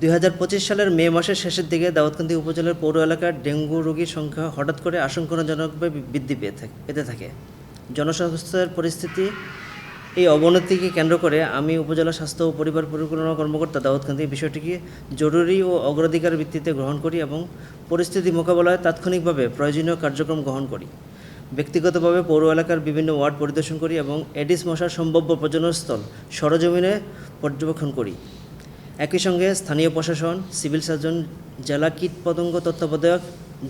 দুই হাজার পঁচিশ সালের মে মাসের শেষের দিকে দাউদকান্দি উপজেলার পৌর এলাকার ডেঙ্গু রোগীর সংখ্যা হঠাৎ করে আশঙ্কাজনকভাবে বৃদ্ধি পেয়ে থাকে পেতে থাকে। জনস্বাস্থ্যের পরিস্থিতি এই অবনতিকে কেন্দ্র করে আমি উপজেলা স্বাস্থ্য ও পরিবার পরিকল্পনা কর্মকর্তা দাউদকান্দি বিষয়টিকে জরুরি ও অগ্রাধিকার ভিত্তিতে গ্রহণ করি এবং পরিস্থিতি মোকাবেলায় তাৎক্ষণিকভাবে প্রয়োজনীয় কার্যক্রম গ্রহণ করি। ব্যক্তিগতভাবে পৌর এলাকার বিভিন্ন ওয়ার্ড পরিদর্শন করি এবং এডিস মশার সম্ভাব্য প্রজননস্থল সরজমিনে পর্যবেক্ষণ করি। একই সঙ্গে স্থানীয় প্রশাসন, সিভিল সার্জন, জেলা কীট পতঙ্গ তত্ত্বাবধায়ক,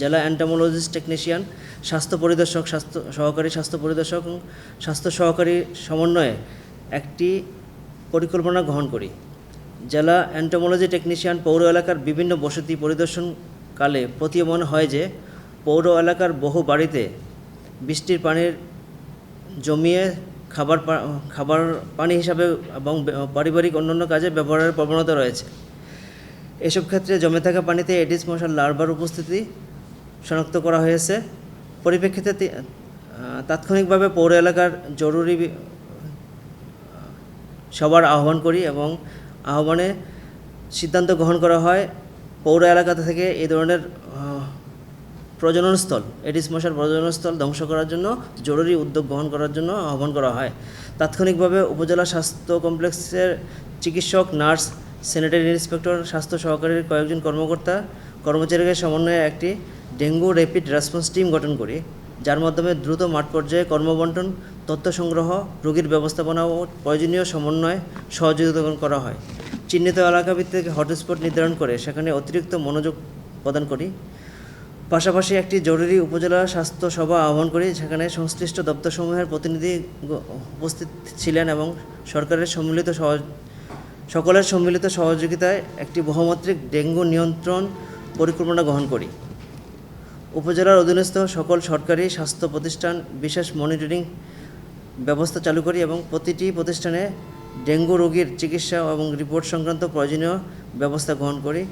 জেলা অ্যান্টামোলজিস্ট টেকনিশিয়ান, স্বাস্থ্য পরিদর্শক, স্বাস্থ্য সহকারী স্বাস্থ্য পরিদর্শক স্বাস্থ্য সহকারী সমন্বয়ে একটি পরিকল্পনা গ্রহণ করি। জেলা অ্যান্টামোলজি টেকনিশিয়ান পৌর এলাকার বিভিন্ন বসতি পরিদর্শনকালে প্রতীয়মান হয় যে, পৌর এলাকার বহু বাড়িতে বৃষ্টির পানির জমিয়ে খাবার খাবার পানি হিসাবে এবং পারিবারিক অন্যান্য কাজে ব্যবহারের প্রবণতা রয়েছে। এসব ক্ষেত্রে জমে থাকা পানিতে এডিস মশার লার্ভার উপস্থিতি শনাক্ত করা হয়েছে। পরিপ্রেক্ষিতে তাৎক্ষণিকভাবে পৌর এলাকার জরুরি সবার আহ্বান করি এবং আহ্বানে সিদ্ধান্ত গ্রহণ করা হয়। পৌর এলাকা থেকে এই ধরনের প্রজননস্থল। এডিস মশার প্রজননস্থল ধ্বংস করার জন্য, জরুরি উদ্যোগ গ্রহণ করার জন্য আহ্বান করা হয়। তাৎক্ষণিকভাবে উপজেলা স্বাস্থ্য কমপ্লেক্সের চিকিৎসক, নার্স, স্যানিটারি ইন্সপেক্টর, স্বাস্থ্য সহকারীর কয়েকজন কর্মকর্তা কর্মচারীদের সমন্বয়ে একটি ডেঙ্গু র্যাপিড রেসপন্স টিম গঠন করি, যার মাধ্যমে দ্রুত মাঠ পর্যায়ে কর্মবন্টন, তথ্য সংগ্রহ, রোগীর ব্যবস্থাপনা ও প্রয়োজনীয় সমন্বয় সহযোগিতা করা হয়। চিহ্নিত এলাকা ভিত্তিক হটস্পট নির্ধারণ করে সেখানে অতিরিক্ত মনোযোগ প্রদান করি। পাশাপাশি একটি জরুরি উপজেলা স্বাস্থ্য সভা আহ্বান করি সেখানে সংশ্লিষ্ট দপ্তরসমূহের প্রতিনিধি উপস্থিত ছিলেন এবং সরকারের সম্মিলিত সকলের সম্মিলিত সহযোগিতায় একটি বহুমাত্রিক ডেঙ্গু নিয়ন্ত্রণ পরিকল্পনা গ্রহণ করি। উপজেলার অধীনস্থ সকল সরকারি স্বাস্থ্য প্রতিষ্ঠান বিশেষ মনিটরিং ব্যবস্থা চালু করি এবং প্রতিটি প্রতিষ্ঠানে ডেঙ্গু রোগীর চিকিৎসা এবং রিপোর্ট সংক্রান্ত প্রয়োজনীয় ব্যবস্থা গ্রহণ করি।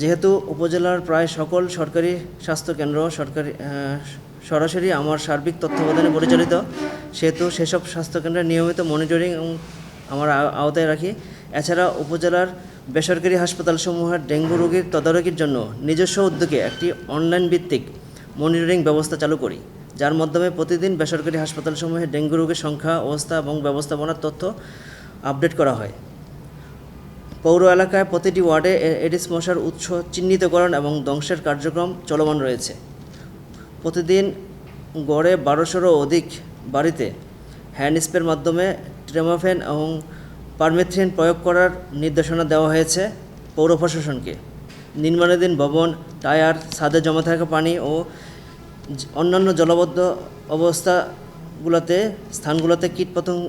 যেহেতু উপজেলার প্রায় সকল সরকারি স্বাস্থ্যকেন্দ্র সরকারি সরাসরি আমার সার্বিক তত্ত্বাবধানে পরিচালিত, সেহেতু সেসব স্বাস্থ্যকেন্দ্রের নিয়মিত মনিটরিং আমার আওতায় রাখি। এছাড়া উপজেলার বেসরকারি হাসপাতালসমূহের ডেঙ্গু রোগীর তদারকির জন্য নিজস্ব উদ্যোগে একটি অনলাইন ভিত্তিক মনিটরিং ব্যবস্থা চালু করি, যার মাধ্যমে প্রতিদিন বেসরকারি হাসপাতালসমূহে ডেঙ্গু রোগের সংখ্যা, অবস্থা এবং ব্যবস্থাপনার তথ্য আপডেট করা হয়। পৌর এলাকায় প্রতিটি ওয়ার্ডে এডিস মশার উৎস চিহ্নিতকরণ এবং ধ্বংসের কার্যক্রম চলমান রয়েছে। প্রতিদিন গড়ে বারোশোরও অধিক বাড়িতে হ্যান্ড স্প্রের মাধ্যমে ট্রেমাফেন এবং পারমেথ্রিন প্রয়োগ করার নির্দেশনা দেওয়া হয়েছে পৌর প্রশাসনকে। নির্মাণাধীন ভবন, টায়ার, ছাদে জমা থাকা পানি ও অন্যান্য জলবদ্ধ অবস্থাগুলোতে, স্থানগুলোতে কীটপতঙ্গ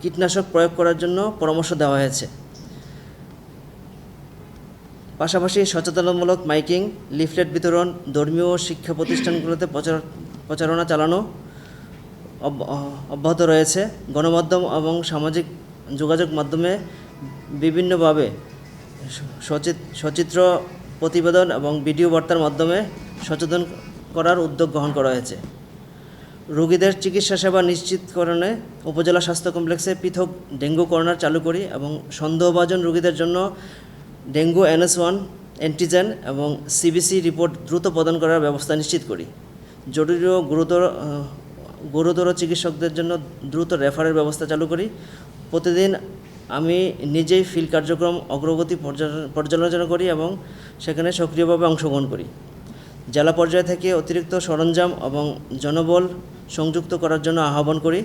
কীটনাশক প্রয়োগ করার জন্য পরামর্শ দেওয়া হয়েছে। পাশাপাশি সচেতনমূলক মাইকিং, লিফলেট বিতরণ, ধর্মীয় শিক্ষা প্রতিষ্ঠানগুলোতে প্রচার, প্রচারণা চালানো অব- অব্যাহত রয়েছে। গণমাধ্যম এবং সামাজিক যোগাযোগ মাধ্যমে বিভিন্নভাবে সচিত- সচিত্র প্রতিবেদন এবং ভিডিও বার্তার মাধ্যমে সচেতন করার উদ্যোগ গ্রহণ করা হয়েছে। রোগীদের চিকিৎসা সেবা নিশ্চিতকরণে উপজেলা স্বাস্থ্য কমপ্লেক্সে পৃথক ডেঙ্গু কর্নার চালু করি এবং সন্দেহভাজন রোগীদের জন্য ডেঙ্গু এনএস ওয়ান অ্যান্টিজেন এবং সিবিসি রিপোর্ট দ্রুত প্রদান করার ব্যবস্থা নিশ্চিত করি। জরুরি ও গুরুতর গুরুতর চিকিৎসকদের জন্য দ্রুত রেফারের ব্যবস্থা চালু করি। প্রতিদিন আমি নিজেই ফিল্ড কার্যক্রম অগ্রগতি পর্যা- পর্যালোচনা করি এবং সেখানে সক্রিয়ভাবে অংশগ্রহণ করি। জেলা পর্যায় থেকে অতিরিক্ত সরঞ্জাম এবং জনবল সংযুক্ত করার জন্য আহ্বান করি।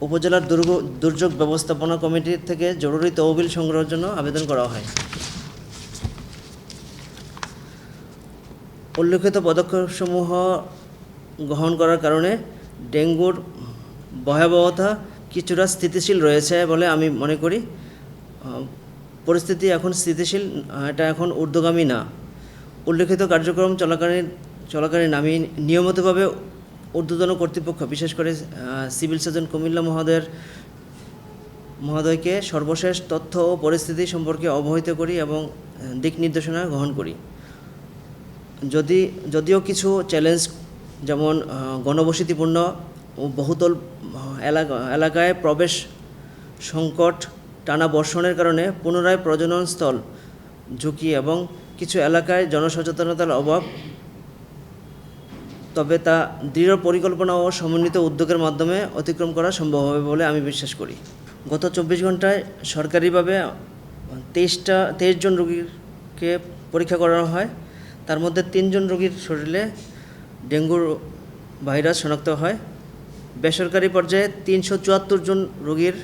উপজেলার দুর্গ, দুর্যোগ ব্যবস্থাপনা কমিটির থেকে জরুরি তহবিল সংগ্রহের জন্য আবেদন করা হয়। উল্লেখিত পদক্ষেপসমূহ গ্রহণ করার কারণে ডেঙ্গুর ভয়াবহতা কিছুটা স্থিতিশীল রয়েছে বলে আমি মনে করি। পরিস্থিতি এখন স্থিতিশীল এটা এখন ঊর্ধ্বগামী না। উল্লেখিত কার্যক্রম চলাকালীন চলাকালীন আমি নিয়মিতভাবে ঊর্ধ্বতন কর্তৃপক্ষ, বিশেষ করে সিভিল সার্জন কুমিল্লা মহোদয়ের, মহোদয়কে সর্বশেষ তথ্য ও পরিস্থিতি সম্পর্কে অবহিত করি এবং দিক নির্দেশনা গ্রহণ করি। যদি, যদিও কিছু চ্যালেঞ্জ যেমন গণবসতিপূর্ণ বহুতল এলাকা, এলাকায় প্রবেশ সংকট, টানা বর্ষণের কারণে পুনরায় প্রজনন স্থল ঝুঁকি এবং কিছু এলাকায় জনসচেতনতার অভাব, তবে তা দৃঢ় পরিকল্পনা ও সমন্বিত উদ্যোগের মাধ্যমে অতিক্রম করা সম্ভব হবে বলে আমি বিশ্বাস করি। গত চব্বিশ ঘন্টায় সরকারিভাবে তেইশটা, তেইশ জন রোগীকে পরীক্ষা করানো হয়। তার মধ্যে তিনজন রোগীর শরীরে ডেঙ্গুর ভাইরাস শনাক্ত হয়। বেসরকারি পর্যায়ে তিনশো চুয়াত্তর জন রোগীর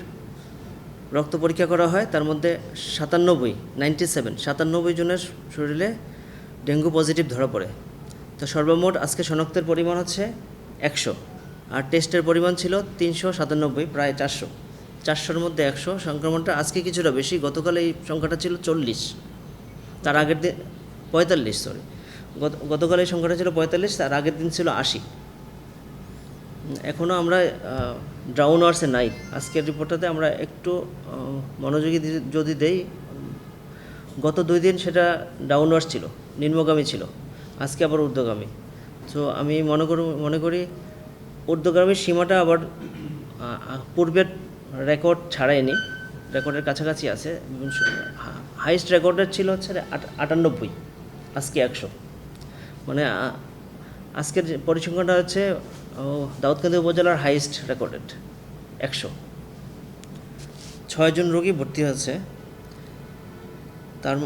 রক্ত পরীক্ষা করা হয়। তার মধ্যে সাতানব্বই নাইনটি সেভেন সাতানব্বই জনের শরীরে ডেঙ্গু পজিটিভ ধরা পড়ে। তো সর্বমোট আজকে শনাক্তের পরিমাণ হচ্ছে একশো আর টেস্টের পরিমাণ ছিল তিনশো সাতানব্বই প্রায় চারশো। চারশোর মধ্যে একশো। সংক্রমণটা আজকে কিছুটা বেশি। গতকাল এই সংখ্যাটা ছিল চল্লিশ। তার আগের দিন পঁয়তাল্লিশ সরি গতকাল এই সংখ্যাটা ছিল পঁয়তাল্লিশ, তার আগের দিন ছিল আশি। এখনও আমরা ডাউন ওয়ার্সে নাই। আজকের রিপোর্টটাতে আমরা একটু মনোযোগী যদি দেই, গত দুই দিন সেটা ডাউনওয়ার্স ছিল, নিম্নগামী ছিল। আজকে আবার ঊর্ধ্বগামী। তো আমি মনে করি মনে করি ঊর্ধ্বগামীর সীমাটা আবার পূর্বের রেকর্ড ছাড়ায়নি। রেকর্ডের কাছাকাছি আছে। হাইস্ট রেকর্ডের ছিল হচ্ছে আট- আটানব্বই। আজকে একশো। মানে আজকের যে পরিসংখ্যানটা হচ্ছে দাউদকান্দি উপজেলার হাইস্ট রেকর্ডেড একশো। ছয়জন রোগী ভর্তি হয়েছে। তার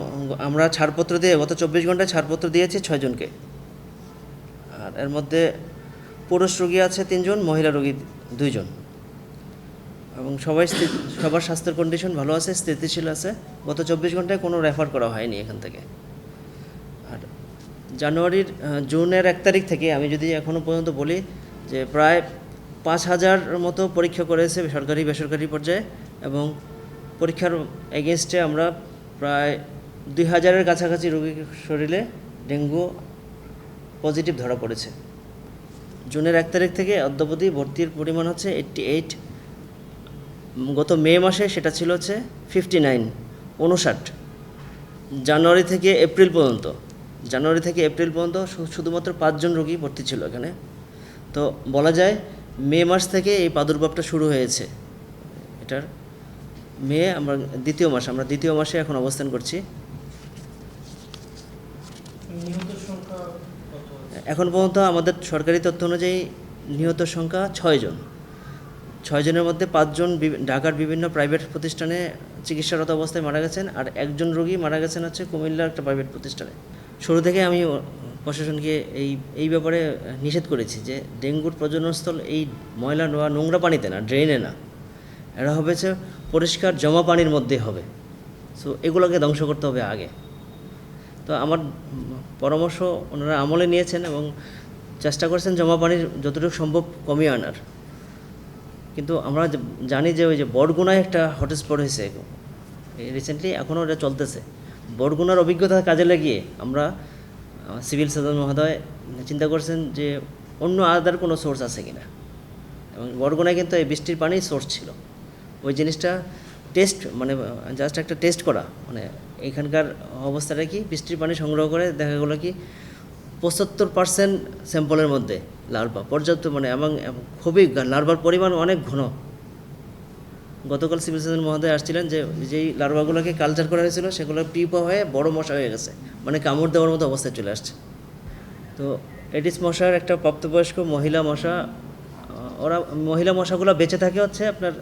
আমরা ছাড়পত্র দিয়ে, গত চব্বিশ ঘন্টায় ছাড়পত্র দিয়েছি ছয়জনকে। আর এর মধ্যে পুরুষ রোগী আছে তিনজন, মহিলা রোগী দুইজন। এবং সবাই সবার স্বাস্থ্যের কন্ডিশন ভালো আছে, স্থিতিশীল আছে। গত চব্বিশ ঘন্টায় কোনো রেফার করা হয়নি এখান থেকে। জানুয়ারির জুনের এক তারিখ থেকে আমি যদি এখনও পর্যন্ত বলি যে প্রায় পাঁচ হাজার মতো পরীক্ষা করেছে সরকারি, বেসরকারি পর্যায়ে এবং পরীক্ষার এগেনস্টে আমরা প্রায় দুই হাজারের কাছাকাছি রোগীর শরীরে ডেঙ্গু পজিটিভ ধরা পড়েছে। জুনের এক তারিখ থেকে অদ্যাবধি ভর্তির পরিমাণ হচ্ছে এইট্টি এইট গত মে মাসে সেটা ছিল হচ্ছে ফিফটি নাইন উনষাট। জানুয়ারি থেকে এপ্রিল পর্যন্ত। জানুয়ারি থেকে এপ্রিল পর্যন্ত শুধুমাত্র পাঁচজন রোগী ভর্তি ছিল এখানে। তো বলা যায় মে মাস থেকে এই প্রাদুর্ভাবটা শুরু হয়েছে। এটার মে আমরা দ্বিতীয় মাস আমরা দ্বিতীয় মাসে এখন অবস্থান করছি। এখন পর্যন্ত আমাদের সরকারি তথ্য অনুযায়ী নিহত সংখ্যা ছয়জন। ছয়জনের মধ্যে পাঁচজন ঢাকার বিভিন্ন প্রাইভেট প্রতিষ্ঠানে চিকিৎসারত অবস্থায় মারা গেছেন আর একজন রোগী মারা গেছেন হচ্ছে কুমিল্লার একটা প্রাইভেট প্রতিষ্ঠানে। শুরু থেকে আমি প্রশাসনকে এই এই ব্যাপারে নিষেধ করেছি যে ডেঙ্গুর প্রজননস্থল এই ময়লা বা নোংরা পানিতে না ড্রেনে না। এরা হবে হচ্ছে পরিষ্কার জমা পানির মধ্যে হবে। সো এগুলোকে ধ্বংস করতে হবে আগে। তো আমার পরামর্শ ওনারা আমলে নিয়েছেন এবং চেষ্টা করছেন জমা পানির যতটুকু সম্ভব কমিয়ে আনার। কিন্তু আমরা জানি যে ওই যে বরগুনায় একটা হটস্পট হয়েছে। রিসেন্টলি এখনও ওটা চলতেছে। বরগুনার অভিজ্ঞতা কাজে লাগিয়ে আমরা সিভিল সার্জন মহোদয় চিন্তা করছেন যে অন্য আদার কোনো সোর্স আছে কিনা। এবং বরগুনায় কিন্তু এই বৃষ্টির পানি সোর্স ছিল। ওই জিনিসটা টেস্ট মানে জাস্ট একটা টেস্ট করা। মানে এখানকার অবস্থাটা কি? বৃষ্টির পানি সংগ্রহ করে দেখা গেলো কি পঁচাত্তর পার্সেন্ট স্যাম্পলের মধ্যে লার্ভা পর্যাপ্ত মানে এবং খুবই লার্ভার পরিমাণ অনেক ঘন। গতকাল সিভিল সার্জন মহোদয় আসছিলেন যে যেই লার্ভাগুলোকে কালচার করা হয়েছিল, সেগুলো পিপা হয়ে বড় মশা হয়ে গেছে মানে কামড় দেওয়ার মতো অবস্থায় চলে আসছে। তো এডিস মশার একটা প্রাপ্তবয়স্ক মহিলা মশা ওরা মহিলা মশাগুলো বেঁচে থাকে হচ্ছে আপনার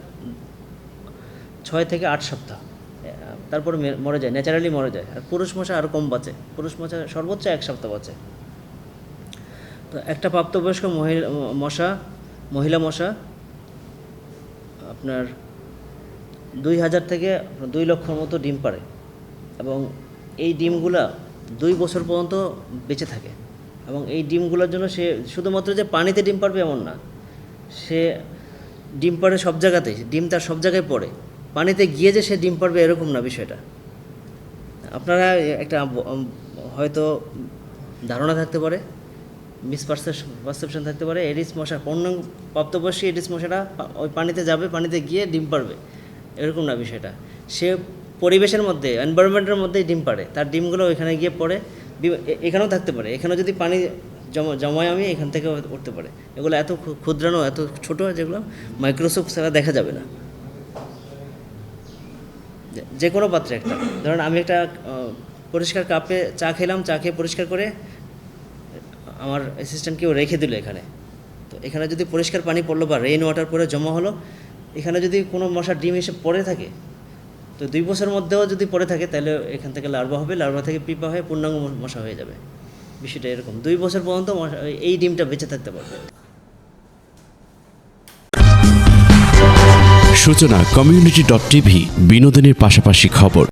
ছয় থেকে আট সপ্তাহ। তারপর মরে যায়, ন্যাচারালি মরে যায়। আর পুরুষ মশা আরও কম বাঁচে, পুরুষ মশা সর্বোচ্চ এক সপ্তাহ বাঁচে। তো একটা প্রাপ্তবয়স্ক মহিলা মশা মহিলা মশা, আপনার দুই হাজার থেকে দুই লক্ষর মতো ডিম পারে এবং এই ডিমগুলা দুই বছর পর্যন্ত বেঁচে থাকে এবং এই ডিমগুলোর জন্য সে শুধুমাত্র যে পানিতে ডিম পারবে এমন না, সে ডিম পারে সব জায়গাতেই, ডিম তার সব জায়গায় পড়ে। পানিতে গিয়ে যে সে ডিম পারবে এরকম না বিষয়টা। আপনারা একটা হয়তো ধারণা থাকতে পারে মিসপারসেপশন পারসেপশন থাকতে পারে, এডিস মশা পূর্ণ প্রাপ্তবয়স্কী এডিস মশাটা ওই পানিতে যাবে, পানিতে গিয়ে ডিম পারবে এরকম না বিষয়টা। সে পরিবেশের মধ্যে এনভায়রনমেন্টের মধ্যেই ডিম পারে তার ডিমগুলো ওইখানে গিয়ে পড়ে এখানেও থাকতে পারে। এখানেও যদি পানি জমা, জমায় আমি, এখান থেকে উঠতে পারে। এগুলো এত ক্ষু- ক্ষুদ্রাণু, এত ছোটো যেগুলো মাইক্রোস্কোপ ছাড়া দেখা যাবে না। যে- কোনো পাত্রে একটা। ধরুন আমি একটা পরিষ্কার কাপে চা খেলাম, চা খেয়ে পরিষ্কার করে আমার অ্যাসিস্ট্যান্ট কেউ রেখে দিল এখানে। তো এখানে যদি পরিষ্কার পানি পড়ল বা রেইন ওয়াটার পরে জমা হলো এখানে যদি কোনো মশার ডিম এসে পড়ে থাকে, তো দুই বছরের মধ্যেও যদি পড়ে থাকে, তাহলে এখান থেকে লার্ভা হবে, লার্ভা থেকে পিপা হয়ে পূর্ণাঙ্গ মশা হয়ে যাবে। বিষয়টা এরকম। দুই বছর পর্যন্ত এই ডিমটা বেঁচে থাকতে পারবে। সূচনা, কমিউনিটি ডট টিভি, বিনোদনের পাশাপাশি খবর।